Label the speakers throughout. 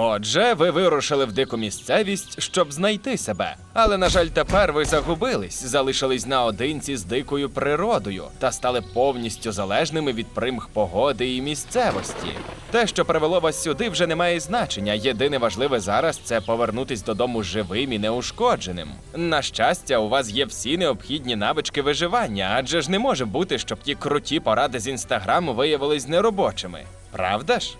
Speaker 1: Отже, ви вирушили в дику місцевість, щоб знайти себе. Але, на жаль, тепер ви загубились, залишились наодинці з дикою природою та стали повністю залежними від примх погоди і місцевості. Те, що привело вас сюди, вже не має значення. Єдине важливе зараз це повернутись додому живим і неушкодженим. На щастя, у вас є всі необхідні навички виживання, адже ж не може бути, щоб ті круті поради з інстаграму виявились неробочими. Правда ж?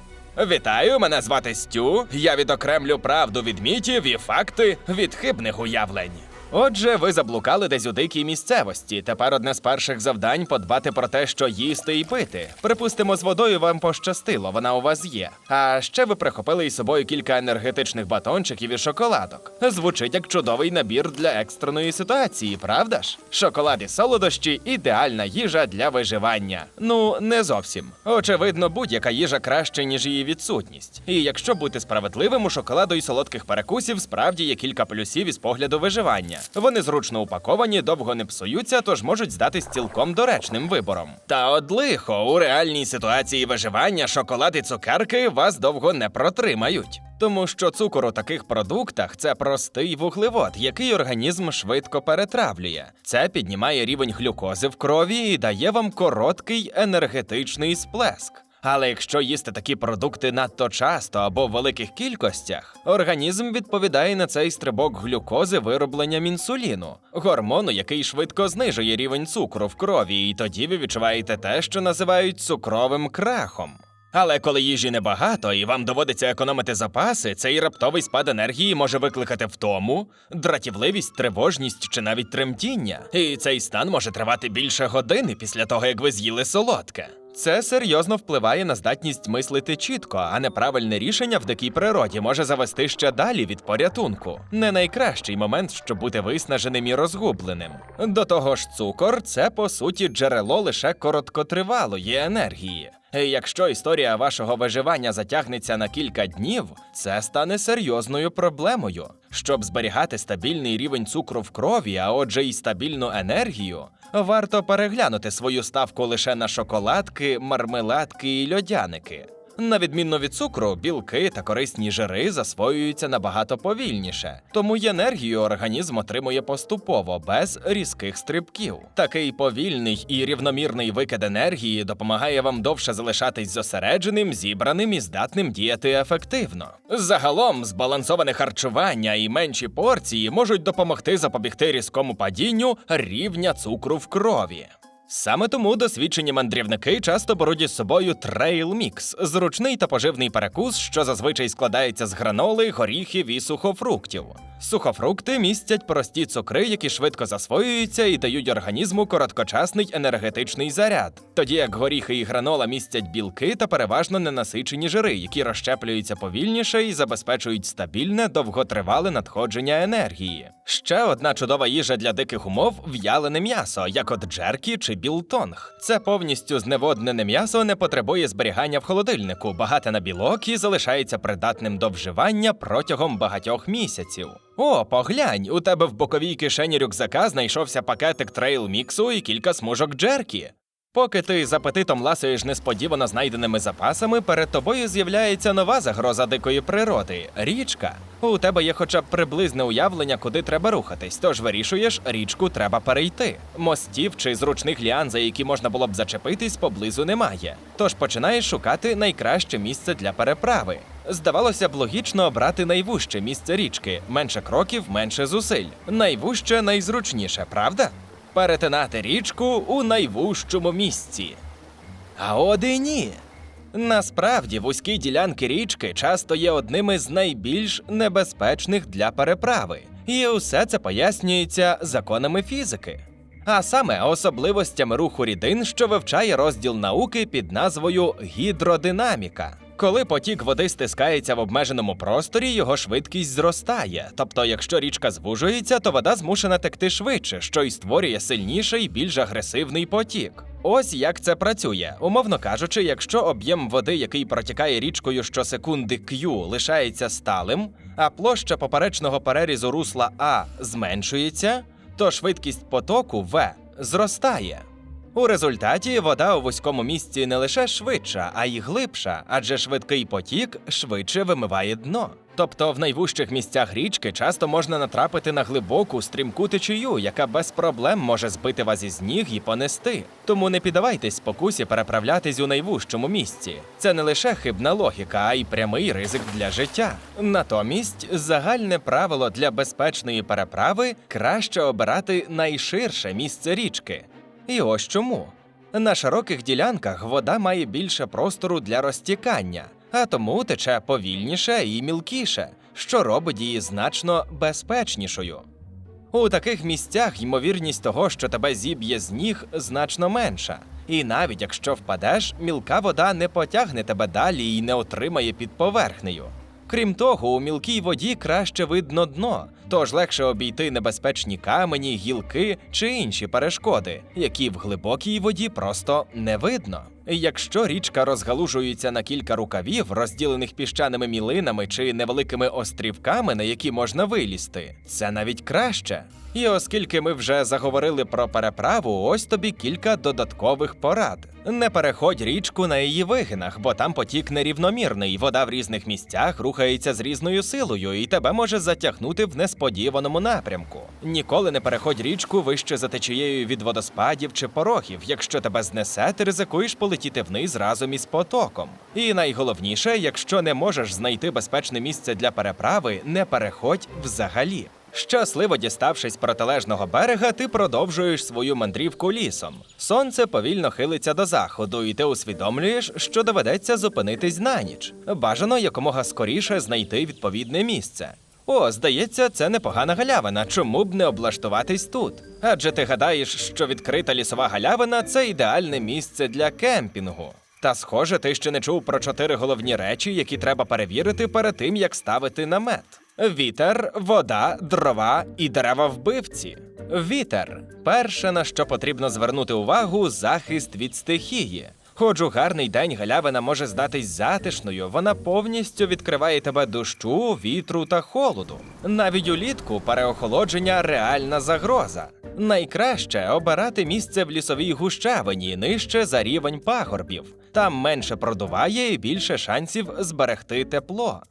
Speaker 1: Вітаю, мене звати Стю. Я відокремлю правду від мітів і факти від хибних уявлень. Отже, ви заблукали десь у дикій місцевості. Тепер одне з перших завдань подбати про те, що їсти і пити. Припустимо, з водою вам пощастило, вона у вас є. А ще ви прихопили із собою кілька енергетичних батончиків і шоколадок. Звучить як чудовий набір для екстреної ситуації, правда ж? Шоколад і солодощі ідеальна їжа для виживання. Ну, не зовсім. Очевидно, будь-яка їжа краще, ніж її відсутність. І якщо бути справедливим, у шоколаду і солодких перекусів справді є кілька плюсів із погляду виживання. Вони зручно упаковані, довго не псуються, тож можуть здатись цілком доречним вибором. Та от лихо, у реальній ситуації виживання шоколад і цукерки вас довго не протримають. Тому що цукор у таких продуктах це простий вуглевод, який організм швидко перетравлює. Це піднімає рівень глюкози в крові і дає вам короткий енергетичний сплеск. Але якщо їсти такі продукти надто часто або в великих кількостях, організм відповідає на цей стрибок глюкози виробленням інсуліну, гормону, який швидко знижує рівень цукру в крові, і тоді ви відчуваєте те, що називають цукровим крахом. Але коли їжі небагато і вам доводиться економити запаси, цей раптовий спад енергії може викликати втому, дратівливість, тривожність чи навіть тремтіння. І цей стан може тривати більше години після того, як ви з'їли солодке. Це серйозно впливає на здатність мислити чітко, а неправильне рішення в дикій природі може завести ще далі від порятунку. Не найкращий момент, щоб бути виснаженим і розгубленим. До того ж, цукор це по суті джерело лише короткотривалої енергії. І Якщо історія вашого виживання затягнеться на кілька днів, це стане серйозною проблемою. Щоб зберігати стабільний рівень цукру в крові, а отже, й стабільну енергію, варто переглянути свою ставку лише на шоколадки, мармеладки і льодяники. На відміну від цукру, білки та корисні жири засвоюються набагато повільніше, тому й енергію організм отримує поступово, без різких стрибків. Такий повільний і рівномірний викид енергії допомагає вам довше залишатись зосередженим, зібраним і здатним діяти ефективно. Загалом, збалансоване харчування і менші порції можуть допомогти запобігти різкому падінню рівня цукру в крові. Саме тому досвідчені мандрівники часто беруть із собою трейл мікс зручний та поживний перекус, що зазвичай складається з граноли, горіхів і сухофруктів. Сухофрукти містять прості цукри, які швидко засвоюються і дають організму короткочасний енергетичний заряд, тоді як горіхи і гранола містять білки та переважно ненасичені жири, які розщеплюються повільніше і забезпечують стабільне довготривале надходження енергії. Ще одна чудова їжа для диких умов в'ялене м'ясо, як от джеркі чи білтонг. Це повністю зневоднене м'ясо не потребує зберігання в холодильнику, багате на білок і залишається придатним до вживання протягом багатьох місяців. О, поглянь, у тебе в боковій кишені рюкзака знайшовся пакетик трейл міксу і кілька смужок джеркі. Поки ти з апетитом ласуєш несподівано знайденими запасами, перед тобою з'являється нова загроза дикої природи річка. У тебе є хоча б приблизне уявлення, куди треба рухатись, тож вирішуєш, річку треба перейти. Мостів чи зручних ліан, за які можна було б зачепитись, поблизу немає. Тож починаєш шукати найкраще місце для переправи. Здавалося б, логічно обрати найвужче місце річки, менше кроків, менше зусиль. Найвужче найзручніше, правда? Перетинати річку у найвужчому місці. А от і ні. Насправді вузькі ділянки річки часто є одними з найбільш небезпечних для переправи, і усе це пояснюється законами фізики. А саме особливостями руху рідин, що вивчає розділ науки під назвою гідродинаміка. Коли потік води стискається в обмеженому просторі, його швидкість зростає. Тобто, якщо річка звужується, то вода змушена текти швидше, що й створює сильніший більш агресивний потік. Ось як це працює. Умовно кажучи, якщо об'єм води, який протікає річкою щосекунди Q, лишається сталим, а площа поперечного перерізу русла А зменшується, то швидкість потоку В зростає. У результаті вода у вузькому місці не лише швидша, а й глибша, адже швидкий потік швидше вимиває дно. Тобто в найвужчих місцях річки часто можна натрапити на глибоку стрімку течію, яка без проблем може збити вас із ніг і понести. Тому не піддавайтесь спокусі переправлятись у найвужчому місці. Це не лише хибна логіка, а й прямий ризик для життя. Натомість загальне правило для безпечної переправи краще обирати найширше місце річки. І ось чому. На широких ділянках вода має більше простору для розтікання, а тому тече повільніше і мілкіше, що робить її значно безпечнішою. У таких місцях ймовірність того, що тебе зіб'є з ніг, значно менша. І навіть якщо впадеш, мілка вода не потягне тебе далі і не отримає під поверхнею. Крім того, у мілкій воді краще видно дно, тож легше обійти небезпечні камені, гілки чи інші перешкоди, які в глибокій воді просто не видно. Якщо річка розгалужується на кілька рукавів, розділених піщаними мілинами чи невеликими острівками, на які можна вилізти, це навіть краще. І оскільки ми вже заговорили про переправу, ось тобі кілька додаткових порад. Не переходь річку на її вигинах, бо там потік нерівномірний, вода в різних місцях рухається з різною силою, і тебе може затягнути в несподіваному напрямку. Ніколи не переходь річку вище за течією від водоспадів чи порогів. Якщо тебе знесе, ти ризикуєш полетіти вниз разом із потоком. І найголовніше, якщо не можеш знайти безпечне місце для переправи, не переходь взагалі. Щасливо діставшись протилежного берега, ти продовжуєш свою мандрівку лісом. Сонце повільно хилиться до заходу, і ти усвідомлюєш, що доведеться зупинитись на ніч. Бажано якомога скоріше знайти відповідне місце. О, здається, це непогана галявина. Чому б не облаштуватись тут? Адже ти гадаєш, що відкрита лісова галявина це ідеальне місце для кемпінгу. Та схоже, ти ще не чув про чотири головні речі, які треба перевірити перед тим, як ставити намет: вітер, вода, дрова і дерева вбивці. Вітер перше, на що потрібно звернути увагу, захист від стихії. Хоч у гарний день галявина може здатись затишною, вона повністю відкриває тебе дощу, вітру та холоду. Навіть улітку переохолодження реальна загроза. Найкраще обирати місце в лісовій гущавині нижче за рівень пагорбів. Там менше продуває і більше шансів зберегти тепло.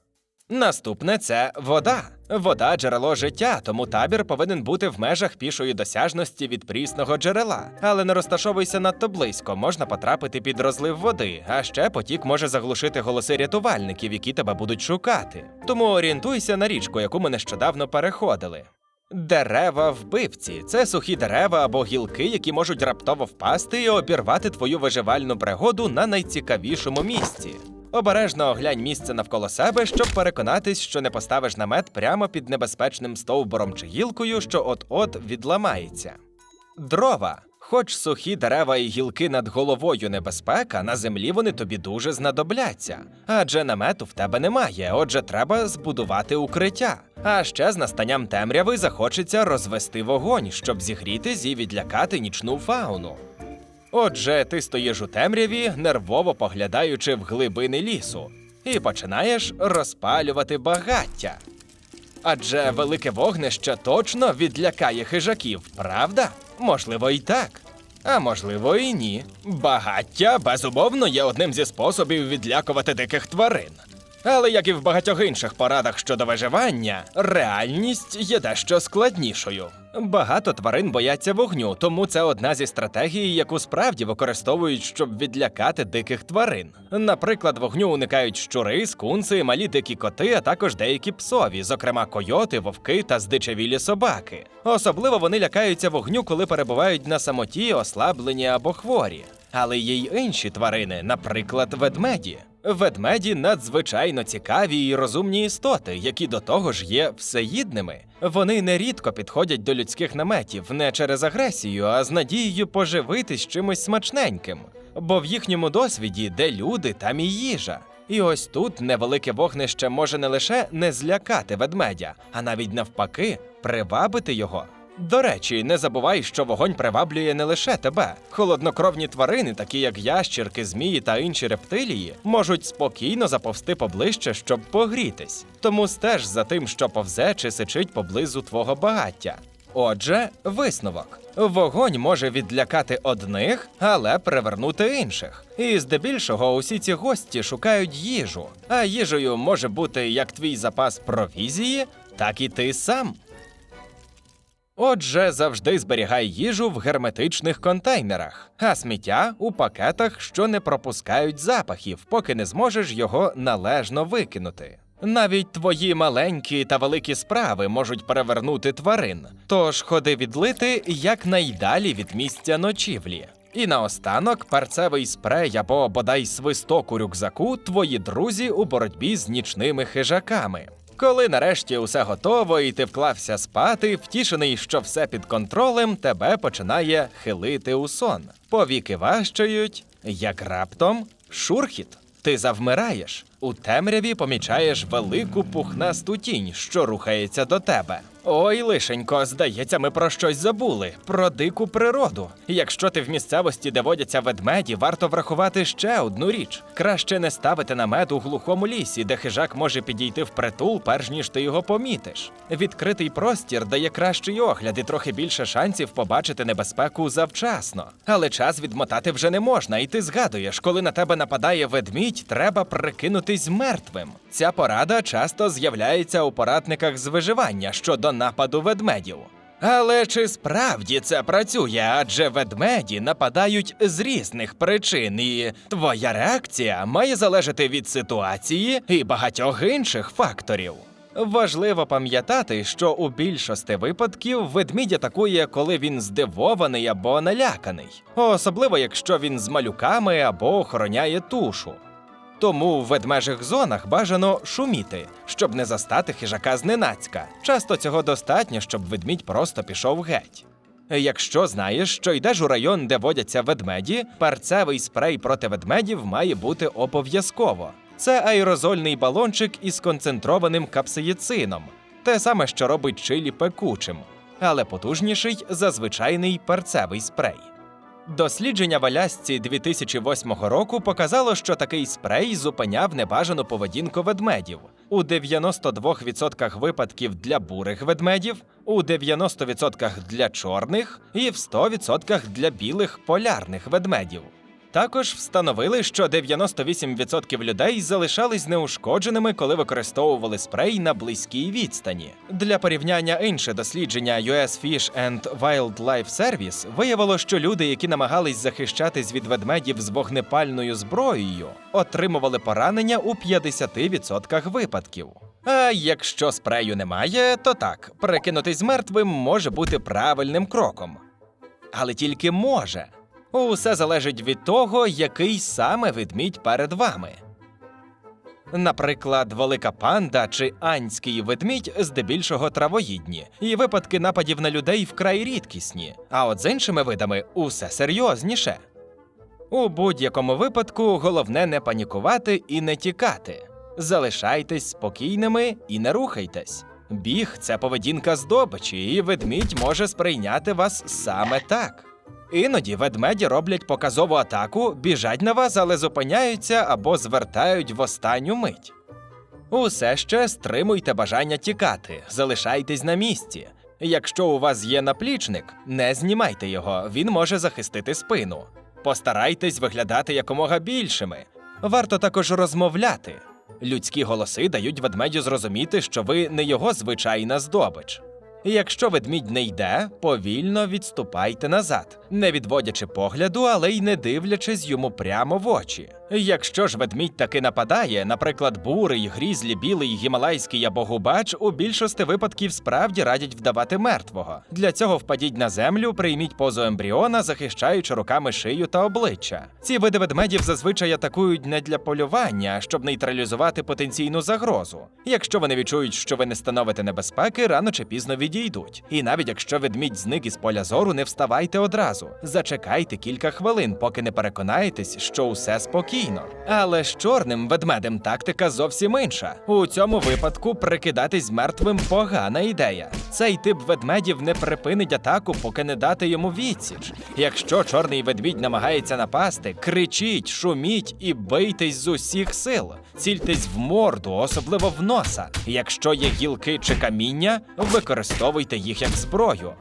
Speaker 1: Наступне це вода. Вода джерело життя, тому табір повинен бути в межах пішої досяжності від прісного джерела. Але не розташовуйся надто близько, можна потрапити під розлив води, а ще потік може заглушити голоси рятувальників, які тебе будуть шукати. Тому орієнтуйся на річку, яку ми нещодавно переходили. Дерева вбивці це сухі дерева або гілки, які можуть раптово впасти і обірвати твою виживальну пригоду на найцікавішому місці. Обережно оглянь місце навколо себе, щоб переконатись, що не поставиш намет прямо під небезпечним стовбуром чи гілкою, що от-от відламається. Дрова. Хоч сухі дерева і гілки над головою небезпека, на землі вони тобі дуже знадобляться. Адже намету в тебе немає, отже, треба збудувати укриття. А ще з настанням темряви захочеться розвести вогонь, щоб зігрітись і відлякати нічну фауну. Отже, ти стоїш у темряві, нервово поглядаючи в глибини лісу, і починаєш розпалювати багаття. Адже велике вогнище точно відлякає хижаків, правда? Можливо, і так. А можливо, і ні. Багаття безумовно є одним зі способів відлякувати диких тварин. Але як і в багатьох інших порадах щодо виживання, реальність є дещо складнішою. Багато тварин бояться вогню, тому це одна зі стратегій, яку справді використовують, щоб відлякати диких тварин. Наприклад, вогню уникають щури, скунси, малі дикі коти, а також деякі псові, зокрема койоти, вовки та здичавілі собаки. Особливо вони лякаються вогню, коли перебувають на самоті, ослаблені або хворі. Але є й інші тварини, наприклад, ведмеді. Ведмеді надзвичайно цікаві і розумні істоти, які до того ж є всеїдними. Вони нерідко підходять до людських наметів не через агресію, а з надією поживитись чимось смачненьким. Бо в їхньому досвіді, де люди, там і їжа. І ось тут невелике вогнище може не лише не злякати ведмедя, а навіть навпаки привабити його. До речі, не забувай, що вогонь приваблює не лише тебе. Холоднокровні тварини, такі як ящірки, змії та інші рептилії, можуть спокійно заповзти поближче, щоб погрітись. Тому стеж за тим, що повзе чи сичить поблизу твого багаття. Отже, висновок. Вогонь може відлякати одних, але привернути інших. І здебільшого усі ці гості шукають їжу. А їжею може бути як твій запас провізії, так і ти сам. Отже, завжди зберігай їжу в герметичних контейнерах, а сміття у пакетах, що не пропускають запахів, поки не зможеш його належно викинути. Навіть твої маленькі та великі справи можуть перевернути тварин, тож ходи відлити якнайдалі від місця ночівлі. І наостанок перцевий спрей або бодай свисток у рюкзаку твої друзі у боротьбі з нічними хижаками. Коли нарешті усе готово і ти вклався спати, втішений, що все під контролем, тебе починає хилити у сон. Повіки важчають, як раптом шурхіт. Ти завмираєш. У темряві помічаєш велику пухнасту тінь, що рухається до тебе. Ой, лишенько, здається, ми про щось забули про дику природу. Якщо ти в місцевості, де водяться ведмеді, варто врахувати ще одну річ: краще не ставити намет у глухому лісі, де хижак може підійти в притул, перш ніж ти його помітиш. Відкритий простір дає кращий огляд і трохи більше шансів побачити небезпеку завчасно. Але час відмотати вже не можна, і ти згадуєш, коли на тебе нападає ведмідь, треба прикинутись мертвим. Ця порада часто з'являється у порадниках з виживання щодо нападу ведмедів. Але чи справді це працює? Адже ведмеді нападають з різних причин, і твоя реакція має залежати від ситуації і багатьох інших факторів. Важливо пам'ятати, що у більшості випадків ведмідь атакує, коли він здивований або наляканий, особливо якщо він з малюками або охороняє тушу. Тому в ведмежих зонах бажано шуміти, щоб не застати хижака зненацька. Часто цього достатньо, щоб ведмідь просто пішов геть. Якщо знаєш, що йдеш у район, де водяться ведмеді, перцевий спрей проти ведмедів має бути обов'язково. Це аерозольний балончик із концентрованим капсаїцином, те саме, що робить чилі пекучим, але потужніший за звичайний перцевий спрей. Дослідження в Алясці 2008 року показало, що такий спрей зупиняв небажану поведінку ведмедів у 92% випадків для бурих ведмедів, у 90% для чорних і в 100% для білих полярних ведмедів. Також встановили, що 98% людей залишались неушкодженими, коли використовували спрей на близькій відстані. Для порівняння інше дослідження US Fish and Wildlife Service виявило, що люди, які намагались захищатись від ведмедів з вогнепальною зброєю, отримували поранення у 50% випадків. А якщо спрею немає, то так, перекинутись мертвим може бути правильним кроком. Але тільки може. Усе залежить від того, який саме ведмідь перед вами. Наприклад, велика панда чи анський ведмідь здебільшого травоїдні, і випадки нападів на людей вкрай рідкісні, а от з іншими видами усе серйозніше. У будь-якому випадку головне не панікувати і не тікати. Залишайтесь спокійними і не рухайтесь. Біг це поведінка здобичі, і ведмідь може сприйняти вас саме так. Іноді ведмеді роблять показову атаку, біжать на вас, але зупиняються або звертають в останню мить. Усе ще стримуйте бажання тікати, залишайтесь на місці. Якщо у вас є наплічник, не знімайте його, він може захистити спину. Постарайтесь виглядати якомога більшими. Варто також розмовляти. Людські голоси дають ведмедю зрозуміти, що ви не його звичайна здобич. Якщо ведмідь не йде, повільно відступайте назад, не відводячи погляду, але й не дивлячись йому прямо в очі. Якщо ж ведмідь таки нападає, наприклад, бурий, грізлі, білий, гімалайський або губач, у більшості випадків справді радять вдавати мертвого. Для цього впадіть на землю, прийміть позу ембріона, захищаючи руками шию та обличчя. Ці види ведмедів зазвичай атакують не для полювання, а щоб нейтралізувати потенційну загрозу. Якщо вони відчують, що ви не становите небезпеки, рано чи пізно відійдуть. І навіть якщо ведмідь зник із поля зору, не вставайте одразу. Зачекайте кілька хвилин, поки не переконаєтесь, що усе спокійно. Спокійно. Але з чорним ведмедем тактика зовсім інша. У цьому випадку прикидатись мертвим погана ідея. Цей тип ведмедів не припинить атаку, поки не дати йому відсіч. Якщо чорний ведмідь намагається напасти, кричіть, шуміть і бийтесь з усіх сил. Цільтесь в морду, особливо в носа. Якщо є гілки чи каміння, використовуйте їх як зброю.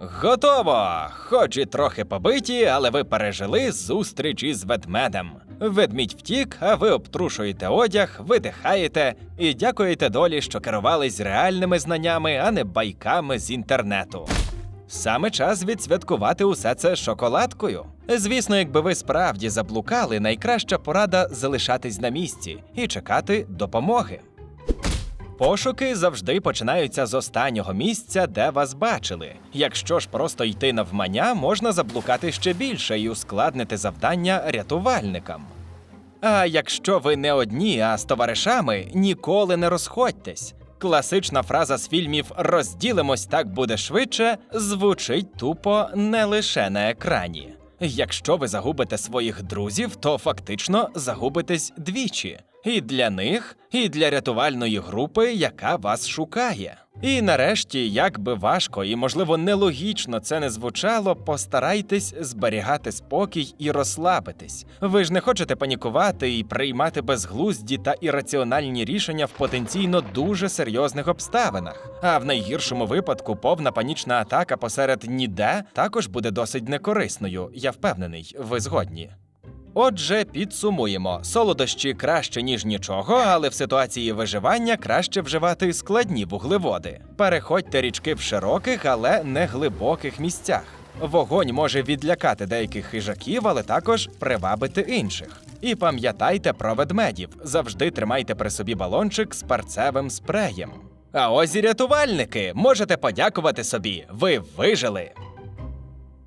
Speaker 1: Готово! Хоч і трохи побиті, але ви пережили зустріч із ведмедем. Ведмідь втік, а ви обтрушуєте одяг, видихаєте і дякуєте долі, що керувались реальними знаннями, а не байками з інтернету. Саме час відсвяткувати усе це шоколадкою. Звісно, якби ви справді заблукали, найкраща порада залишатись на місці і чекати допомоги. Пошуки завжди починаються з останнього місця, де вас бачили. Якщо ж просто йти навмання, можна заблукати ще більше і ускладнити завдання рятувальникам. А якщо ви не одні, а з товаришами, ніколи не розходьтесь. Класична фраза з фільмів Розділимось так буде швидше звучить тупо не лише на екрані. Якщо ви загубите своїх друзів, то фактично загубитесь двічі. І для них, і для рятувальної групи, яка вас шукає. І нарешті, як би важко і, можливо, нелогічно це не звучало, постарайтесь зберігати спокій і розслабитись. Ви ж не хочете панікувати і приймати безглузді та ірраціональні рішення в потенційно дуже серйозних обставинах. А в найгіршому випадку повна панічна атака посеред ніде також буде досить некорисною. Я впевнений, ви згодні. Отже, підсумуємо: солодощі краще ніж нічого, але в ситуації виживання краще вживати складні вуглеводи. Переходьте річки в широких, але не глибоких місцях. Вогонь може відлякати деяких хижаків, але також привабити інших. І пам'ятайте про ведмедів: завжди тримайте при собі балончик з перцевим спреєм. А ось і рятувальники можете подякувати собі. Ви вижили.